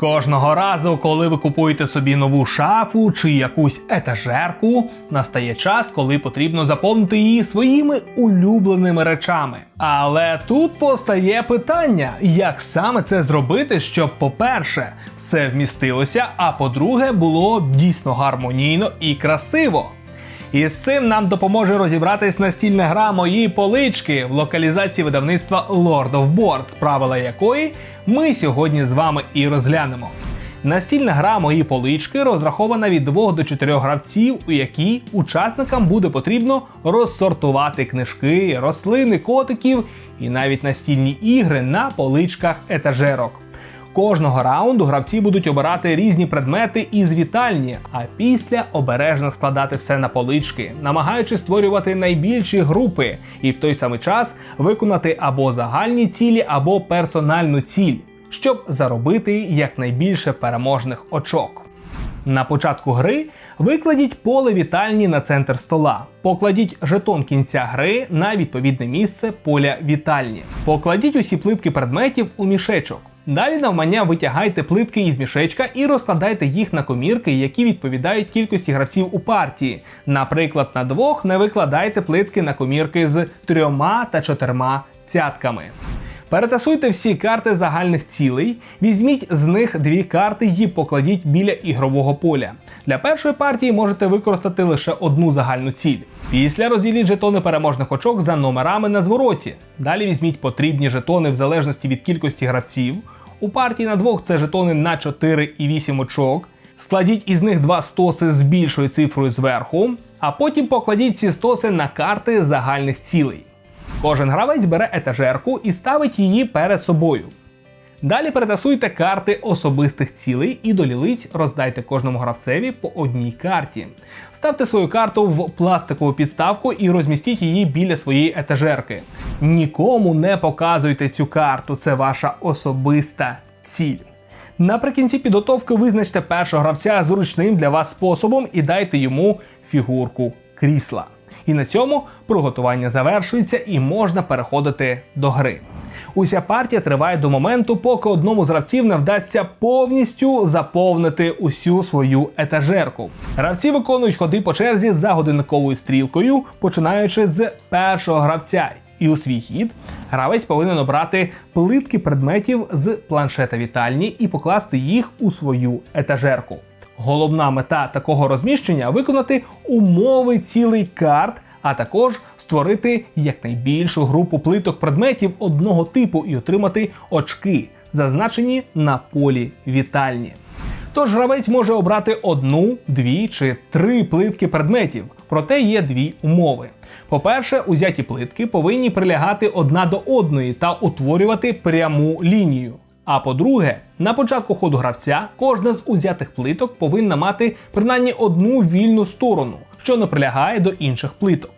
Кожного разу, коли ви купуєте собі нову шафу чи якусь етажерку, настає час, коли потрібно заповнити її своїми улюбленими речами. Але тут постає питання, як саме це зробити, щоб, по-перше, все вмістилося, а по-друге, було дійсно гармонійно і красиво. І з цим нам допоможе розібратись настільна гра мої полички в локалізації видавництва Lord of Boards, правила якої ми сьогодні з вами і розглянемо. Настільна гра мої полички розрахована від 2 до 4 гравців, у якій учасникам буде потрібно розсортувати книжки, рослини, котиків і навіть настільні ігри на поличках етажерок. Кожного раунду гравці будуть обирати різні предмети із вітальні, а після обережно складати все на полички, намагаючись створювати найбільші групи і в той самий час виконати або загальні цілі, або персональну ціль, щоб заробити якнайбільше переможних очок. На початку гри викладіть поле вітальні на центр стола. Покладіть жетон кінця гри на відповідне місце поля вітальні. Покладіть усі плитки предметів у мішечок. Далі навмання витягайте плитки із мішечка і розкладайте їх на комірки, які відповідають кількості гравців у партії. Наприклад, на двох не викладайте плитки на комірки з трьома та чотирма цятками. Перетасуйте всі карти загальних цілей, візьміть з них дві карти і покладіть біля ігрового поля. Для першої партії можете використати лише одну загальну ціль. Після розділіть жетони переможних очок за номерами на звороті. Далі візьміть потрібні жетони в залежності від кількості гравців. У партії на двох це жетони на 4 і 8 очок. Складіть із них два стоси з більшою цифрою зверху, а потім покладіть ці стоси на карти загальних цілей. Кожен гравець бере етажерку і ставить її перед собою. Далі перетасуйте карти особистих цілей і до лілиць роздайте кожному гравцеві по одній карті. Ставте свою карту в пластикову підставку і розмістіть її біля своєї етажерки. Нікому не показуйте цю карту, це ваша особиста ціль. Наприкінці підготовки визначте першого гравця зручним для вас способом і дайте йому фігурку крісла. І на цьому приготування завершується і можна переходити до гри. Уся партія триває до моменту, поки одному з гравців не вдасться повністю заповнити усю свою етажерку. Гравці виконують ходи по черзі за годинниковою стрілкою, починаючи з першого гравця. І у свій хід гравець повинен обрати плитки предметів з планшета вітальні і покласти їх у свою етажерку. Головна мета такого розміщення виконати умови цілий карт, а також створити якнайбільшу групу плиток предметів одного типу і отримати очки, зазначені на полі вітальні. Тож гравець може обрати одну, дві чи три плитки предметів, проте є дві умови. По-перше, узяті плитки повинні прилягати одна до одної та утворювати пряму лінію. А по-друге, на початку ходу гравця кожна з узятих плиток повинна мати принаймні одну вільну сторону, що не прилягає до інших плиток.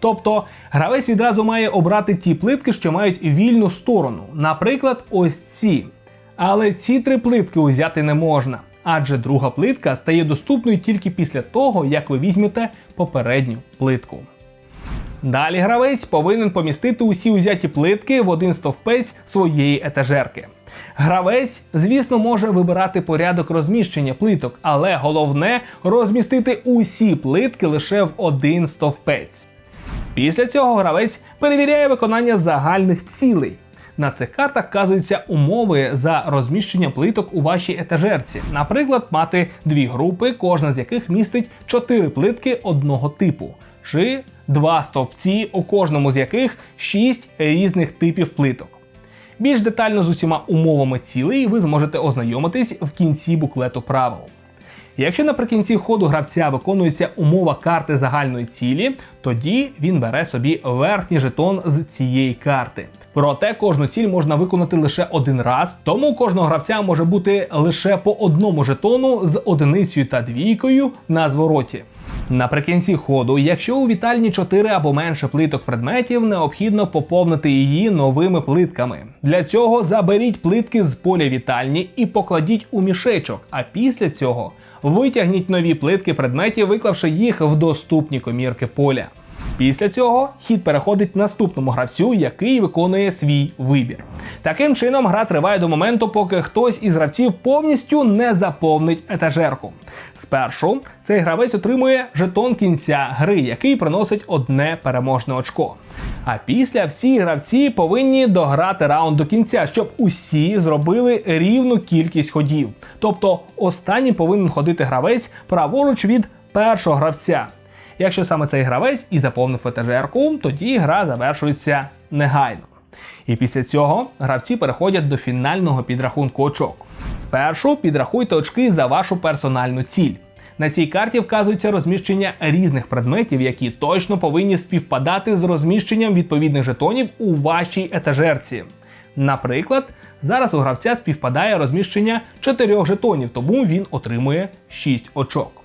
Тобто гравець відразу має обрати ті плитки, що мають вільну сторону, наприклад, ось ці. Але ці три плитки узяти не можна, адже друга плитка стає доступною тільки після того, як ви візьмете попередню плитку. Далі гравець повинен помістити усі узяті плитки в один стовпець своєї етажерки. Гравець, звісно, може вибирати порядок розміщення плиток, але головне розмістити усі плитки лише в один стовпець. Після цього гравець перевіряє виконання загальних цілей. На цих картах вказуються умови за розміщення плиток у вашій етажерці. Наприклад, мати дві групи, кожна з яких містить чотири плитки одного типу, чи два стовпці, у кожному з яких шість різних типів плиток. Більш детально з усіма умовами цілей ви зможете ознайомитись в кінці буклету правил. Якщо наприкінці ходу гравця виконується умова карти загальної цілі, тоді він бере собі верхній жетон з цієї карти. Проте кожну ціль можна виконати лише один раз, тому кожного гравця може бути лише по одному жетону з одиницею та двійкою на звороті. Наприкінці ходу, якщо у вітальні 4 або менше плиток предметів, необхідно поповнити її новими плитками. Для цього заберіть плитки з поля вітальні і покладіть у мішечок, а після цього витягніть нові плитки предметів, виклавши їх в доступні комірки поля. Після цього хід переходить наступному гравцю, який виконує свій вибір. Таким чином, гра триває до моменту, поки хтось із гравців повністю не заповнить етажерку. Спершу цей гравець отримує жетон кінця гри, який приносить одне переможне очко. А після всі гравці повинні дограти раунд до кінця, щоб усі зробили рівну кількість ходів. Тобто останній повинен ходити гравець праворуч від першого гравця. Якщо саме цей гравець і заповнив етажерку, тоді гра завершується негайно. І після цього гравці переходять до фінального підрахунку очок. Спершу підрахуйте очки за вашу персональну ціль. На цій карті вказується розміщення різних предметів, які точно повинні співпадати з розміщенням відповідних жетонів у вашій етажерці. Наприклад, зараз у гравця співпадає розміщення 4 жетонів, тому він отримує 6 очок.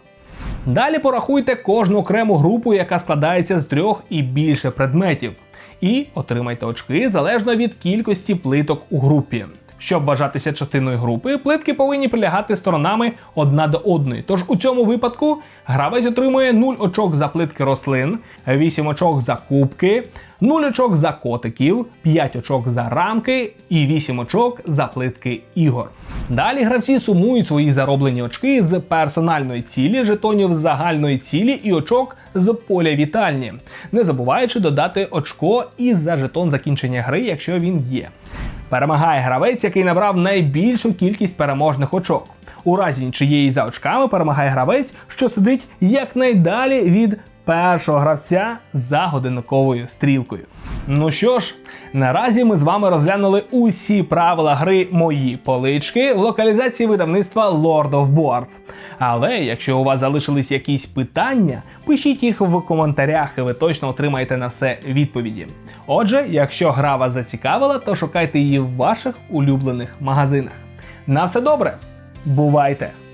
Далі порахуйте кожну окрему групу, яка складається з трьох і більше предметів, і отримайте очки залежно від кількості плиток у групі. Щоб вважатися частиною групи, плитки повинні прилягати сторонами одна до одної. Тож у цьому випадку гравець отримує 0 очок за плитки рослин, 8 очок за кубки, 0 очок за котиків, 5 очок за рамки і 8 очок за плитки ігор. Далі гравці сумують свої зароблені очки з персональної цілі, жетонів загальної цілі і очок з поля вітальні, не забуваючи додати очко і за жетон закінчення гри, якщо він є. Перемагає гравець, який набрав найбільшу кількість переможних очок. У разі нічиєї за очками перемагає гравець, що сидить якнайдалі від першого гравця за годинниковою стрілкою. Ну що ж, наразі ми з вами розглянули усі правила гри мої полички в локалізації видавництва Lord of Boards. Але якщо у вас залишились якісь питання, пишіть їх в коментарях, і ви точно отримаєте на все відповіді. Отже, якщо гра вас зацікавила, то шукайте її в ваших улюблених магазинах. На все добре, бувайте!